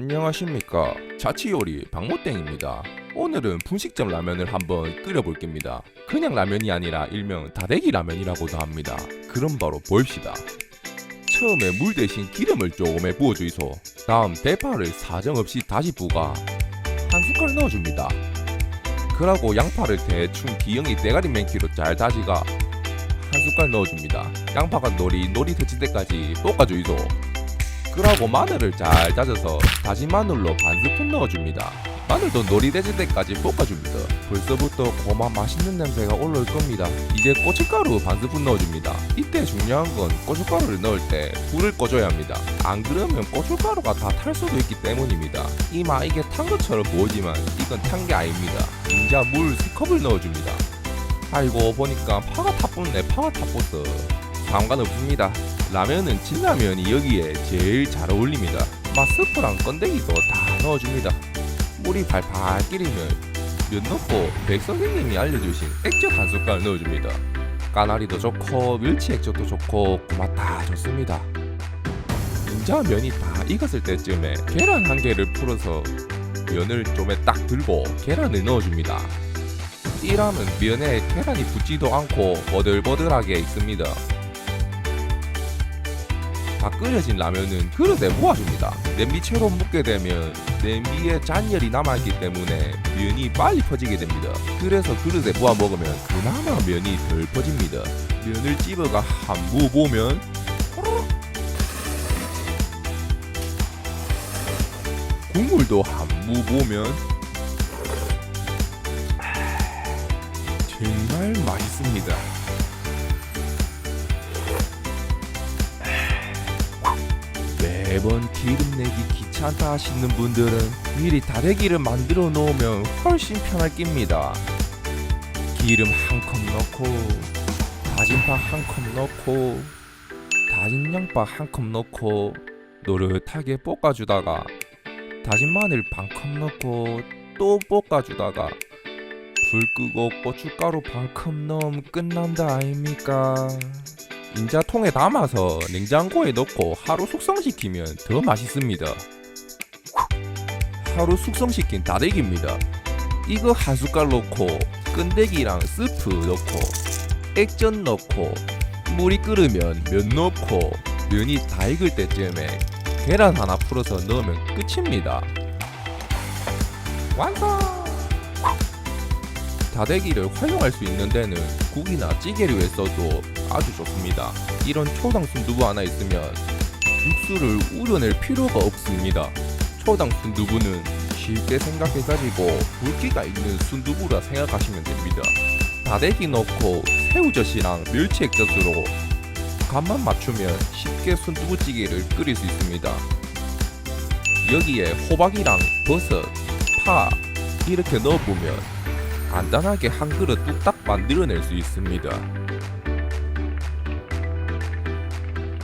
안녕하십니까. 자취요리 박모땡입니다. 오늘은 분식점 라면을 한번 끓여볼 겁니다. 그냥 라면이 아니라 일명 다대기 라면이라고도 합니다. 그럼 바로 봅시다. 처음에 물 대신 기름을 조금에 부어주이소 다음 대파를 사정없이 다시 부가 한 숟갈 넣어줍니다. 그러고 양파를 대충 기영이 대가리 맨키로 잘 다지가 한 숟갈 넣어줍니다. 양파가 노릿노릿 해질 때까지 볶아주이소 그러고 마늘을 잘 다져서 다진 마늘로 반 스푼 넣어줍니다. 마늘도 노리대질 때까지 볶아줍니다. 벌써부터 고마 맛있는 냄새가 올라올 겁니다. 이제 고춧가루 반 스푼 넣어줍니다. 이때 중요한 건 고춧가루를 넣을 때 불을 꺼줘야 합니다. 안 그러면 고춧가루가 다 탈 수도 있기 때문입니다. 이마 이게 탄 것처럼 보이지만 이건 탄 게 아닙니다. 인자 물 3컵을 넣어줍니다. 아이고 보니까 파가 다 뽑네 파가 다 뽑어. 상관없습니다. 라면은 진라면이 여기에 제일 잘 어울립니다. 맛스프랑 건더기도 다 넣어줍니다. 물이 팔팔 끓이면 면 넣고 백 선생님이 알려주신 액젓 한 숟갈 넣어줍니다. 까나리도 좋고 멸치 액젓도 좋고 고맛 다 좋습니다. 인자 면이 다 익었을 때쯤에 계란 한 개를 풀어서 면을 좀에 딱 들고 계란을 넣어줍니다. 이라면 면에 계란이 붙지도 않고 버들버들하게 익습니다. 다 끓여진 라면은 그릇에 모아줍니다. 냄비채로 묻게 되면 냄비에 잔열이 남아있기 때문에 면이 빨리 퍼지게 됩니다. 그래서 그릇에 부어 먹으면 그나마 면이 덜 퍼집니다. 면을 찝어가 한부 보면 국물도 한부 보면 정말 맛있습니다. 매번 기름 내기 귀찮다 하시는 분들은 미리 다대기를 만들어 놓으면 훨씬 편할 깁니다. 기름 한 컵 넣고 다진 파 한 컵 넣고 다진 양파 한 컵 넣고 노릇하게 볶아주다가 다진 마늘 반 컵 넣고 또 볶아주다가 불 끄고 고춧가루 반 컵 넣으면 끝난다 아닙니까? 인자 통에 담아서 냉장고에 넣고 하루 숙성시키면 더 맛있습니다. 하루 숙성시킨 다대기입니다. 이거 한 숟갈 넣고 끈대기랑 스프 넣고 액젓 넣고 물이 끓으면 면 넣고 면이 다 익을 때쯤에 계란 하나 풀어서 넣으면 끝입니다. 완성! 다대기를 활용할 수 있는 데는 국이나 찌개류에 써도 아주 좋습니다. 이런 초당 순 두부 하나 있으면 육수를 우려낼 필요가 없습니다. 초당 순두부는 쉽게 생각해가지고 굵기가 있는 순두부라 생각하시면 됩니다. 다대기 넣고 새우젓이랑 멸치 액젓으로 간만 맞추면 쉽게 순두부찌개를 끓일 수 있습니다. 여기에 호박이랑 버섯, 파 이렇게 넣어보면 간단하게 한 그릇 뚝딱 만들어낼 수 있습니다.